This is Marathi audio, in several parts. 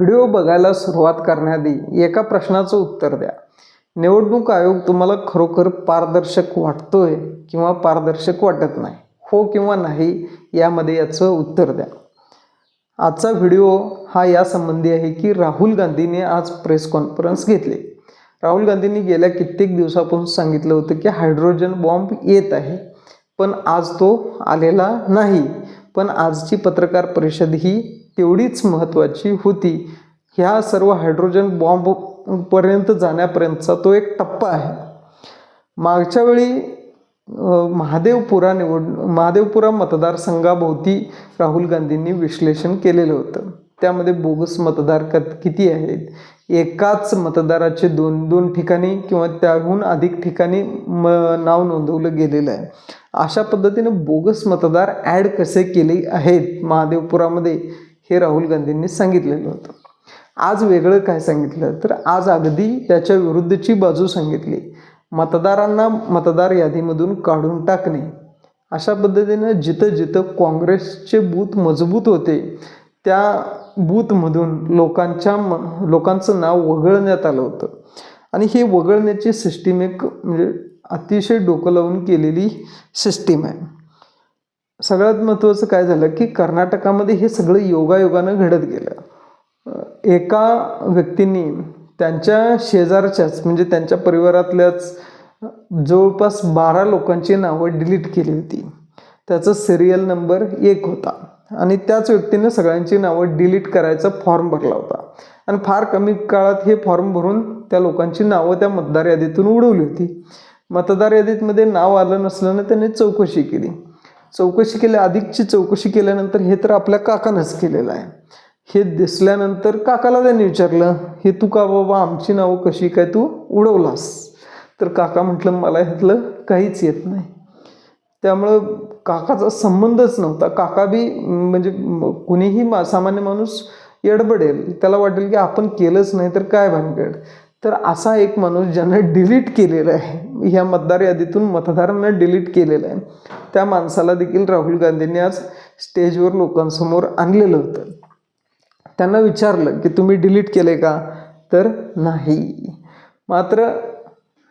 व्हिडिओ बघायला सुरुवात करण्याआधी एका प्रश्नाचं उत्तर द्या. निवडणूक आयोग तुम्हाला खरोखर पारदर्शक वाटतोय किंवा पारदर्शक वाटत नाही? हो किंवा नाही यामध्ये याचं उत्तर द्या. आजचा व्हिडिओ हा यासंबंधी आहे की राहुल गांधीने आज प्रेस कॉन्फरन्स घेतली. राहुल गांधींनी गेल्या कित्येक दिवसापासून सांगितलं होतं की हायड्रोजन बॉम्ब येत आहे पण आज तो आलेला नाही. पण आजची पत्रकार परिषद ही तेवढीच महत्त्वाची होती. ह्या सर्व हायड्रोजन बॉम्बपर्यंत जाण्यापर्यंतचा तो एक टप्पा आहे. मागच्या वेळी महादेवपुरा निवड महादेवपुरा मतदारसंघाभोवती राहुल गांधींनी विश्लेषण केलेलं होतं. त्यामध्ये बोगस मतदार क किती आहेत? एकाच मतदाराचे दोन दोन ठिकाणी किंवा त्याहून अधिक ठिकाणी म नाव नोंदवलं गेलेलं आहे. अशा पद्धतीने बोगस मतदार ॲड कसे केले आहेत महादेवपुरामध्ये? हे राहुल गांधींनी सांगितलेलं होतं. आज वेगळं काय सांगितलं? तर आज अगदी त्याच्या विरुद्धची बाजू सांगितली. मतदारांना मतदार यादीमधून काढून टाकणे. अशा पद्धतीनं जिथं जिथं काँग्रेसचे बूथ मजबूत होते त्या बूथमधून लोकांच्या म लोकांचं नाव वगळण्यात आलं होतं. आणि हे वगळण्याची सिस्टीम एक म्हणजे अतिशय डोकं लावून केलेली सिस्टीम आहे. सगळ्यात महत्त्वाचं काय झालं की कर्नाटकामध्ये हे सगळं योगायोगानं घडत गेलं. एका व्यक्तींनी त्यांच्या शेजारच्याच म्हणजे त्यांच्या परिवारातल्याच जवळपास बारा लोकांची नावं डिलीट केली होती. त्याचा सिरियल नंबर एक होता. आणि त्याच व्यक्तीने सगळ्यांची नावं डिलीट करायचा फॉर्म भरला होता. आणि फार कमी काळात हे फॉर्म भरून त्या लोकांची नावं त्या मतदार यादीतून उडवली होती. मतदार यादीतमध्ये नाव आलं नसल्यानं त्याने चौकशी केली. चौकशी केली अधिकची चौकशी केल्यानंतर हे तर आपल्या काकानंच केलेलं आहे. हे दिसल्यानंतर काकाला त्यांनी विचारलं हे तू का बाबा आमची नावं कशी काय तू उडवलास? तर काका म्हटलं मला ह्यातलं काहीच येत नाही. त्यामुळं काकाचा संबंधच नव्हता. काका बी म्हणजे कुणीही मा सामान्य माणूस येडबडेल. त्याला वाटेल की आपण केलंच नाही तर काय भानगड? तर असा एक माणूस ज्यानं डिलीट केलेलं आहे. ह्या मतदार यादीतून मतदारांना डिलीट केलेलं आहे. त्या माणसाला देखील राहुल गांधींनी आज स्टेजवर लोकांसमोर आणलेलं होतं. त्यांना विचारलं की तुम्ही डिलीट केले का? तर नाही. मात्र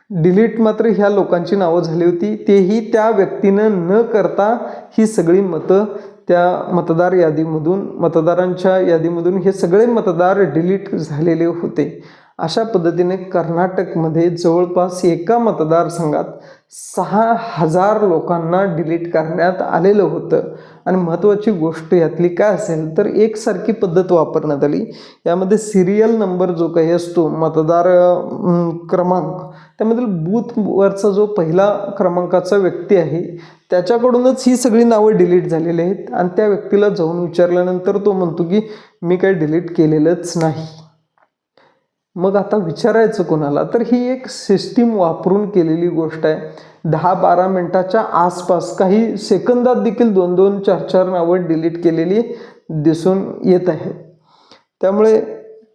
डिलीट मात्र ह्या लोकांची नावं झाली होती. तेही त्या व्यक्तीनं न करता ही सगळी मतं त्या मतदार यादीमधून मतदारांच्या यादीमधून हे सगळे मतदार डिलीट झालेले होते. अशा पद्धतीने कर्नाटकमध्ये जवळपास एका मतदारसंघात सहा हजार लोकांना डिलीट करण्यात आलेलं होतं. आणि महत्त्वाची गोष्ट यातली काय असेल तर एकसारखी पद्धत वापरण्यात आली. यामध्ये सिरियल नंबर जो काही असतो मतदार क्रमांक त्यामधील बूथवरचा जो पहिला क्रमांकाचा व्यक्ती आहे त्याच्याकडूनच ही सगळी नावं डिलीट झालेली आहेत. आणि त्या व्यक्तीला जाऊन विचारल्यानंतर तो म्हणतो की मी काही डिलीट केलेलंच नाही. मग आता विचारायचं कोणाला तर ही एक सिस्टीम वापरून केलेली गोष्ट आहे. दहा बारा मिनटाच्या आसपास काही सेकंदात देखील दोन दोन चार चार नावं डिलीट केलेली दिसून येत आहे त्यामुळे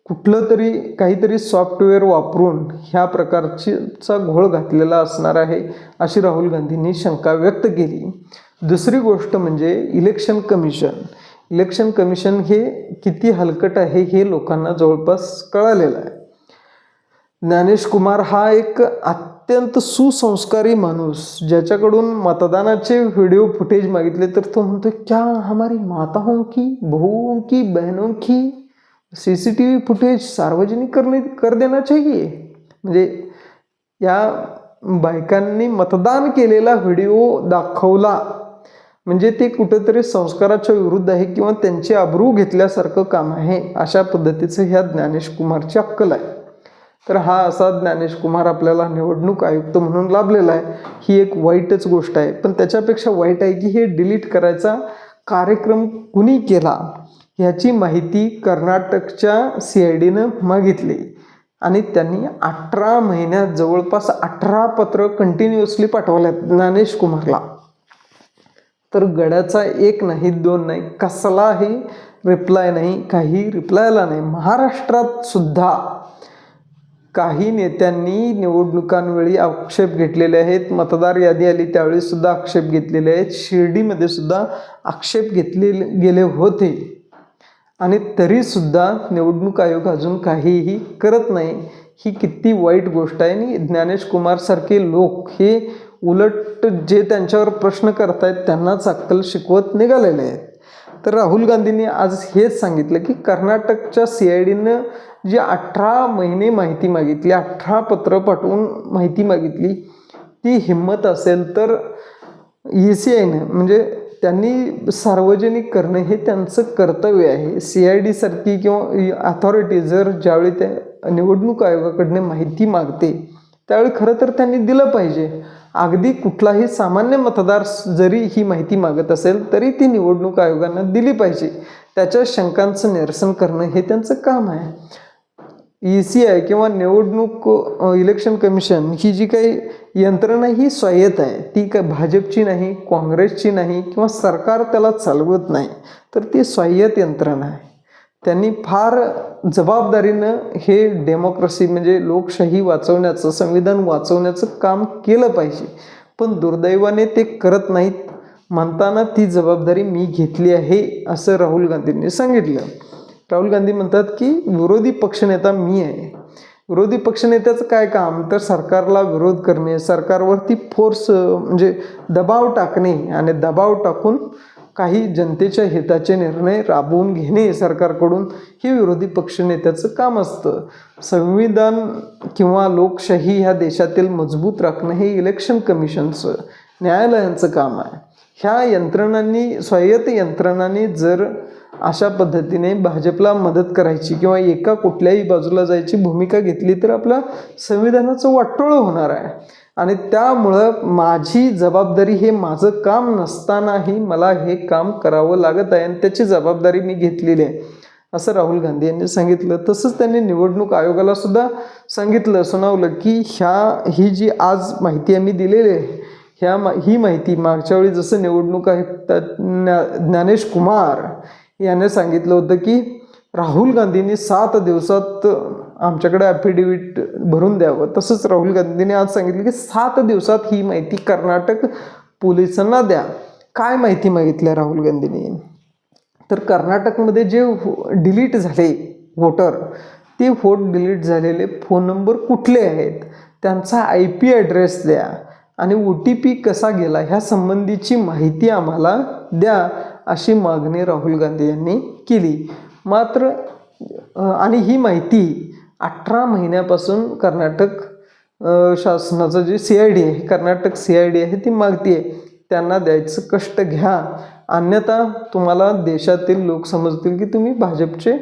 कुठलं तरी काहीतरी सॉफ्टवेअर वापरून ह्या प्रकारचीचा घोळ घातलेला असणार आहे अशी राहुल गांधींनी शंका व्यक्त केली. दुसरी गोष्ट म्हणजे इलेक्शन कमिशन इलेक्शन कमिशन हे किती हलकट आहे हे लोकांना जवळपास कळालेलं आहे. ज्ञानेश कुमार हा एक अत्यंत सुसंस्कारी माणूस ज्याच्याकडून मतदानाचे व्हिडिओ फुटेज मागितले. तर तो म्हणतो क्या हमारी माताओं की बहुओं की बहनों की C C T V footage सार्वजनिक करणे कर देना चाहिए? म्हणजे या बायकांनी मतदान केलेला व्हिडिओ दाखवला. म्हणजे ते कुठेतरी संस्काराच्या विरुद्ध आहे किंवा त्यांची अब्रू घेतल्यासारखं काम आहे अशा पद्धतीचं ह्या ज्ञानेश कुमारची अक्कल आहे. तर हा असा ज्ञानेश कुमार आपल्याला निवडणूक आयुक्त म्हणून लाभलेला आहे. ही एक वाईटच गोष्ट आहे. पण त्याच्यापेक्षा वाईट आहे की हे डिलीट करायचा कार्यक्रम कुणी केला ह्याची माहिती कर्नाटकच्या सी आय डीनं मागितली. आणि त्यांनी अठरा महिन्यात जवळपास अठरा पत्र कंटिन्युअसली पाठवल्यात ज्ञानेश कुमारला. तर गड्याचा एक नाही दोन नाही कसलाही रिप्लाय नाही काही रिप्लायला नाही. महाराष्ट्रात सुद्धा काही नेत्यांनी निवडणुकांवेळी आक्षेप घेतलेले आहेत. मतदार यादी आली त्यावेळी सुद्धा आक्षेप घेतलेले आहेत. शिर्डीमध्ये सुद्धा आक्षेप घेतले गेले होते. आणि तरीसुद्धा निवडणूक आयोग अजून काहीही करत नाही. ही किती वाईट गोष्ट आहे. आणि ज्ञानेश कुमारसारखे लोक हे उलट जे त्यांच्यावर प्रश्न करतायत त्यांनाच अक्कल शिकवत निघालेले आहेत. तर राहुल गांधींनी आज हेच सांगितलं की कर्नाटकच्या सी आय डीनं जी अठरा महिने माहिती मागितली अठरा पत्र पाठवून माहिती मागितली ती हिंमत असेल तर ई सी आयनं म्हणजे त्यांनी सार्वजनिक करणं हे त्यांचं कर्तव्य आहे. सी आय डीसारखी किंवा अथॉरिटी जर ज्यावेळी त्या निवडणूक आयोगाकडनं माहिती मागते त्यावेळी खरं तर त्यांनी दिलं पाहिजे. अगदी कुठलाही सामान्य मतदार जरी ही माहिती मागत असेल तरी ती निवडणूक आयोगांना दिली पाहिजे. त्याच्या शंकांचं निरसन करणं हे त्यांचं काम आहे. ई सी आय किंवा निवडणूक इलेक्शन कमिशन ही जी काही यंत्रणा ही स्वायत्त आहे. ती काय भाजपची नाही काँग्रेसची नाही किंवा सरकार त्याला चालवत नाही तर ती स्वायत्त यंत्रणा आहे. त्यांनी फार जबाबदारीनं हे डेमोक्रेसी म्हणजे लोकशाही वाचवण्याचं संविधान वाचवण्याचं काम केलं पाहिजे. पण दुर्दैवाने ते करत नाहीत. म्हणताना ती जबाबदारी मी घेतली आहे असं राहुल गांधींनी सांगितलं. राहुल गांधी म्हणतात की विरोधी पक्षनेता मी आहे. विरोधी पक्षनेत्याचं काय काम? तर सरकारला विरोध करणे सरकारवरती फोर्स म्हणजे दबाव टाकणे आणि दबाव टाकून काही जनतेच्या हिताचे निर्णय राबवून घेणे सरकारकडून हे विरोधी पक्षनेत्याचं काम असतं. संविधान किंवा लोकशाही ह्या देशातील मजबूत राखणं हे इलेक्शन कमिशनचं न्यायालयांचं काम आहे. ह्या यंत्रणांनी स्वायत्त यंत्रणांनी जर अशा पद्धतीने भाजपला मदत करायची किंवा एका कुठल्याही बाजूला जायची भूमिका घेतली तर आपलं संविधानाचं वाटोळं होणार आहे. आणि त्यामुळं माझी जबाबदारी हे माझं काम नसतानाही मला हे काम करावं लागत आहे आणि त्याची जबाबदारी मी घेतलेली आहे. असं राहुल गांधी यांनी सांगितलं. तसंच त्यांनी निवडणूक आयोगाला सुद्धा सांगितलं. सुनावलं की ह्या ही जी आज माहिती आम्ही दिलेली आहे ह्या मा ही माहिती मागच्या वेळी जसं निवडणूक आहे त्या ज्ञानेश कुमार याने सांगितलं होतं की राहुल गांधींनी सात दिवसात आमच्याकडे ॲफिडेविट भरून द्यावं. तसंच राहुल गांधींनी आज सांगितलं की सात दिवसात ही माहिती कर्नाटक पोलिसांना द्या. काय माहिती मागितली राहुल गांधींनी? तर कर्नाटकमध्ये जे हो- डिलीट झाले वोटर ते व्होट डिलीट झालेले फोन नंबर कुठले आहेत? त्यांचा आय पी ॲड्रेस द्या. आणि ओ टी पी कसा गेला? ह्या संबंधीची माहिती आम्हाला द्या. अशी मागणी राहुल गांधी यांनी केली. मात्र आणि ही माहिती अठरा महिन्यापासून कर्नाटक शासनाचं जे सी आय डी आहे कर्नाटक सी आय डी आहे ती मागती आहे. त्यांना द्यायचं कष्ट घ्या. अन्यथा तुम्हाला देशातील लोक समजतील की तुम्ही भाजपचे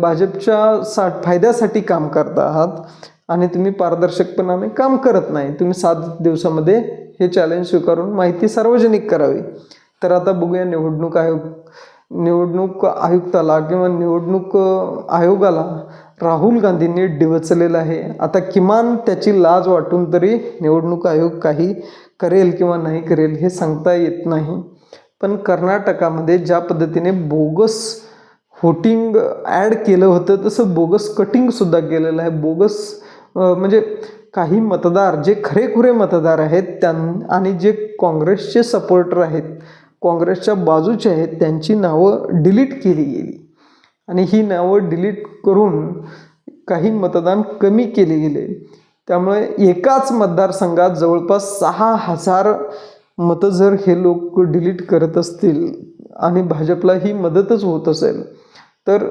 भाजपच्या सा फायद्यासाठी काम करता आहात आणि तुम्ही पारदर्शकपणाने काम करत नाही. तुम्ही सात दिवसामध्ये हे चॅलेंज स्वीकारून माहिती सार्वजनिक करावी. तर आता बघूया निवडणूक आयोग निवडणूक आयुक्ताला किंवा निवडणूक आयोगाला राहुल गांधींनी डिवचलेलं आहे. आता किमान त्याची लाज वाटून तरी निवडणूक आयोग काही करेल किंवा नाही करेल हे सांगता येत नाही. पण कर्नाटकामध्ये ज्या पद्धतीने बोगस होटिंग ॲड केलं होतं तसं बोगस कटिंगसुद्धा केलेलं आहे. बोगस म्हणजे काही मतदार जे खरेखुरे मतदार आहेत त्यां आणि जे काँग्रेसचे सपोर्टर आहेत काँग्रेसच्या बाजूचे आहेत त्यांची नावं डिलीट केली गेली. आणि ही नावं डिलीट करून काही मतदान कमी केले गेले. त्यामुळे एकाच मतदारसंघात जवळपास सहा हजार मतं जर हे लोक डिलीट करत असतील आणि भाजपला ही मदतच होत असेल तर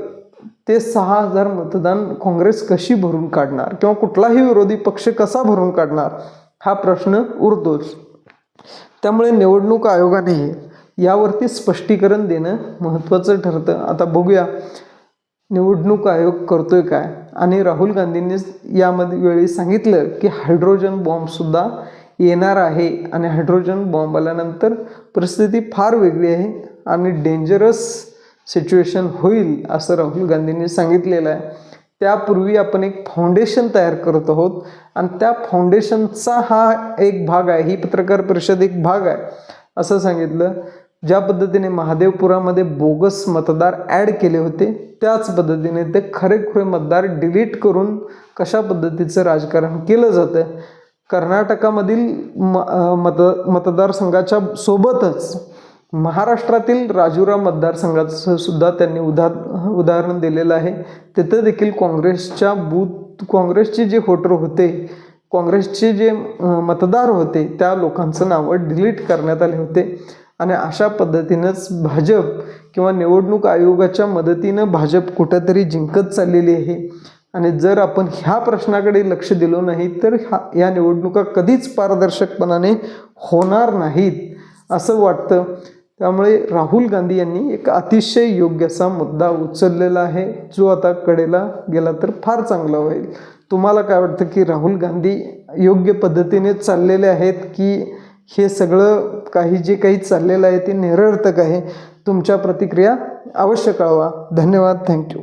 ते सहा हजार मतदान काँग्रेस कशी भरून काढणार किंवा कुठलाही विरोधी पक्ष कसा भरून काढणार हा प्रश्न उरतोच. त्यामुळे निवडणूक आयोगाने यावरती स्पष्टीकरण देणं महत्त्वाचं ठरतं. आता बघूया निवडणूक आयोग करतोय काय? आणि राहुल गांधींनी यामध्ये वेळी सांगितलं की हायड्रोजन बॉम्बसुद्धा येणार आहे आणि हायड्रोजन बॉम्ब आल्यानंतर परिस्थिती फार वेगळी आहे आणि डेंजरस सिच्युएशन होईल असं राहुल गांधींनी सांगितलेलं आहे. त्यापूर्वी आपण एक फाउंडेशन तयार करत आहोत आणि त्या फाउंडेशनचा हा एक भाग आहे ही पत्रकार परिषद एक भाग आहे असं सांगितलं. ज्या पद्धतीने महादेवपुरामध्ये बोगस मतदार ॲड केले होते त्याच पद्धतीने ते खरेखुरे मतदार डिलीट करून कशा पद्धतीचं राजकारण केलं जातं कर्नाटकामधील म मत मतदारसंघाच्या सोबतच महाराष्ट्रातील राजुरा मतदारसंघाचं सुद्धा त्यांनी उदा उदाहरण दिलेलं आहे. तिथं देखील काँग्रेसच्या बूथ काँग्रेसचे जे व्होटर होते काँग्रेसचे जे मतदार होते त्या लोकांचं नावं डिलीट करण्यात आले होते. आणि अशा पद्धतीनंच भाजप किंवा निवडणूक आयोगाच्या मदतीनं भाजप कुठंतरी जिंकत चाललेली आहे. आणि जर आपण ह्या प्रश्नाकडे लक्ष दिलो नाही तर ह्या या निवडणुका कधीच पारदर्शकपणाने होणार नाहीत असं वाटतं. त्यामुळे राहुल गांधी यांनी एक अतिशय योग्य असा मुद्दा उचललेला आहे जो आता कडेला गेला तर फार चांगला होईल. तुम्हाला काय वाटतं की राहुल गांधी योग्य पद्धतीने चाललेले आहेत की हे सगळं काही जे काही चाललेलं आहे ते निरर्थक आहे. तुमच्या प्रतिक्रिया अवश्य कळवा. धन्यवाद. थँक्यू.